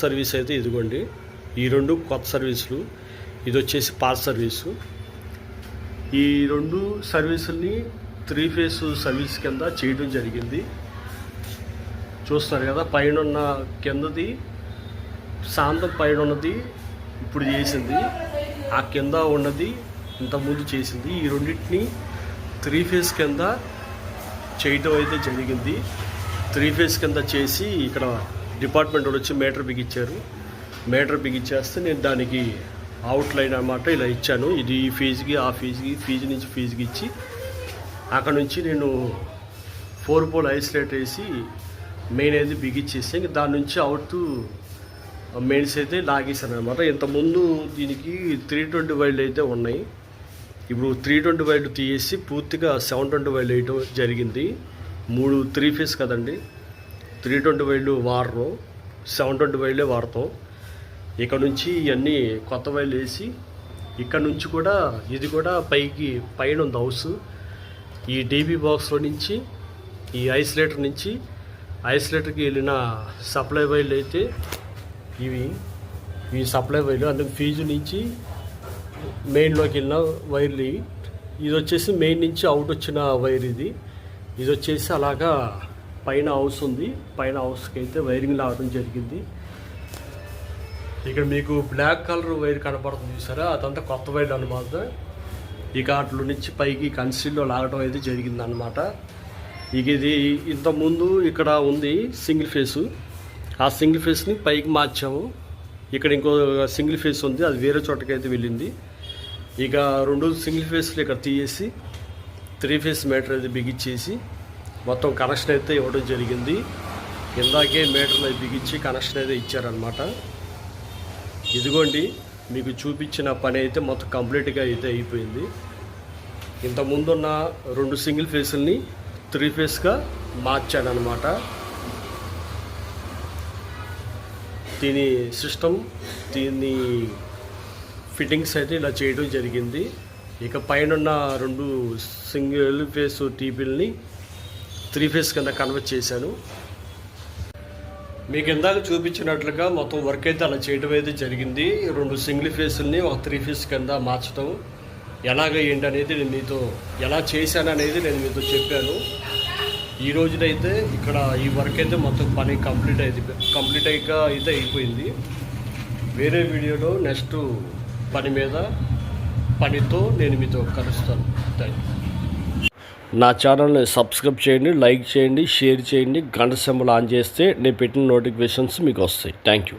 Service అయితే ఇదిగోండి. ఈ రెండు కొత్త సర్వీసులు ఇది వచ్చేసి పాస్ సర్వీసు. ఈ రెండు సర్వీసుల్ని త్రీ ఫేస్ సర్వీస్ కింద చేయడం జరిగింది. చూస్తారు కదా పైన ఉన్న కిందది సాంతం పైన ఉన్నది ఇప్పుడు చేసింది. ఆ కింద ఉన్నది ఇంతకుముందు చేసింది. ఈ రెండింటిని త్రీ ఫేస్ కింద చేయటం అయితే జరిగింది. త్రీ ఫేస్ కింద చేసి ఇక్కడ డిపార్ట్మెంట్ వాళ్ళు వచ్చి మీటర్ బిగించారు మీటర్ బిగించేస్తే నేను దానికి అవుట్ లైన్ అనమాట ఇలా ఇచ్చాను. ఇది ఈ ఫీజుకి ఆ ఫీజుకి ఫీజు నుంచి ఫీజుకి ఇచ్చి అక్కడ నుంచి నేను ఫోర్ పోల్ ఐసోలేట్ వేసి మెయిన్ అయితే బిగించేసి దాని నుంచి అవుట్ మెయిన్స్ uh, అయితే లాగేశాను అనమాట ఇంతకుముందు దీనికి త్రీ ట్వంటీ వైల్డ్ అయితే ఉన్నాయి. ఇప్పుడు త్రీ ట్వంటీ వైల్డ్ తీసేసి పూర్తిగా సెవెన్ ట్వంటీ వైల్డ్ వేయటం జరిగింది. మూడు త్రీ ఫేస్ కదండి. త్రీ ట్వంటీ వైర్లు వాడరు సెవెన్ ట్వంటీ వైర్లే వాడతాం ఇక్కడ నుంచి ఇవన్నీ కొత్త వైర్లు వేసి ఇక్కడ నుంచి కూడా ఇది కూడా పైకి పైన ఉంది హౌస్. ఈ డీబీ బాక్స్లో నుంచి ఈ ఐసోలేటర్ నుంచి ఐసోలేటర్కి వెళ్ళిన సప్లై వైర్లు అయితే ఇవి. ఈ సప్లై వైర్లు అందుకు ఫీజు నుంచి మెయిన్లోకి వెళ్ళిన వైర్లు ఇవి. ఇది వచ్చేసి మెయిన్ నుంచి అవుట్ వచ్చిన వైర్ ఇది. ఇది వచ్చేసి అలాగా పైన హౌస్ ఉంది. పైన హౌస్కి అయితే వైరింగ్ లాగడం జరిగింది. ఇక్కడ మీకు బ్లాక్ కలర్ వైర్ కనపడుతుంది చూసారా? అదంతా కొత్త వైర్ అనమాట ఇక అట్ల నుంచి పైకి కన్సిల్లో లాగడం అయితే జరిగింది అనమాట ఇక ఇది ఇంతకుముందు ఇక్కడ ఉంది సింగిల్ ఫేసు. ఆ సింగిల్ ఫేస్ని పైకి మార్చాము. ఇక్కడ ఇంకో సింగిల్ ఫేస్ ఉంది. అది వేరే చోటకైతే వెళ్ళింది. ఇక రెండు సింగిల్ ఫేస్లు ఇక్కడ తీసేసి త్రీ ఫేస్ మీటర్ అయితే బిగించేసి మొత్తం కనెక్షన్ అయితే ఇవ్వడం జరిగింది. ఇందాకే మీటర్లు బిగించి కనెక్షన్ అయితే ఇచ్చారనమాట ఇదిగోండి మీకు చూపించిన పని అయితే మొత్తం కంప్లీట్గా అయితే అయిపోయింది. ఇంతకుముందున్న రెండు సింగిల్ ఫేసుల్ని త్రీ ఫేస్గా మార్చాడనమాట దీని సిస్టమ్ దీని ఫిట్టింగ్స్ అయితే ఇలా చేయడం జరిగింది. ఇక పైన రెండు సింగిల్ ఫేస్ టీపీలని త్రీ ఫేస్ కింద కన్వర్ట్ చేశాను. మీకు ఇందాక చూపించినట్లుగా మొత్తం వర్క్ అయితే అలా చేయడం అయితే జరిగింది. రెండు సింగిల్ ఫేస్ని ఒక త్రీ ఫేస్ కింద మార్చడం ఎలాగ ఏంటి అనేది నేను మీతో ఎలా చేశాను అనేది నేను మీతో చెప్పాను. ఈ రోజునైతే ఇక్కడ ఈ వర్క్ అయితే మొత్తం పని కంప్లీట్ అయితే కంప్లీట్ అయ్యాక అయితే అయిపోయింది. వేరే వీడియోలో నెక్స్ట్ పని మీద పనితో నేను మీతో కలుస్తాను. థ్యాంక్ యూ నా ఛానల్ని సబ్స్క్రైబ్ చేయండి లైక్ చేయండి షేర్ చేయండి. గంట సింబల్ ఆన్ చేస్తే నేను పెట్టిన నోటిఫికేషన్స్ మీకు వస్తాయి. Thank you.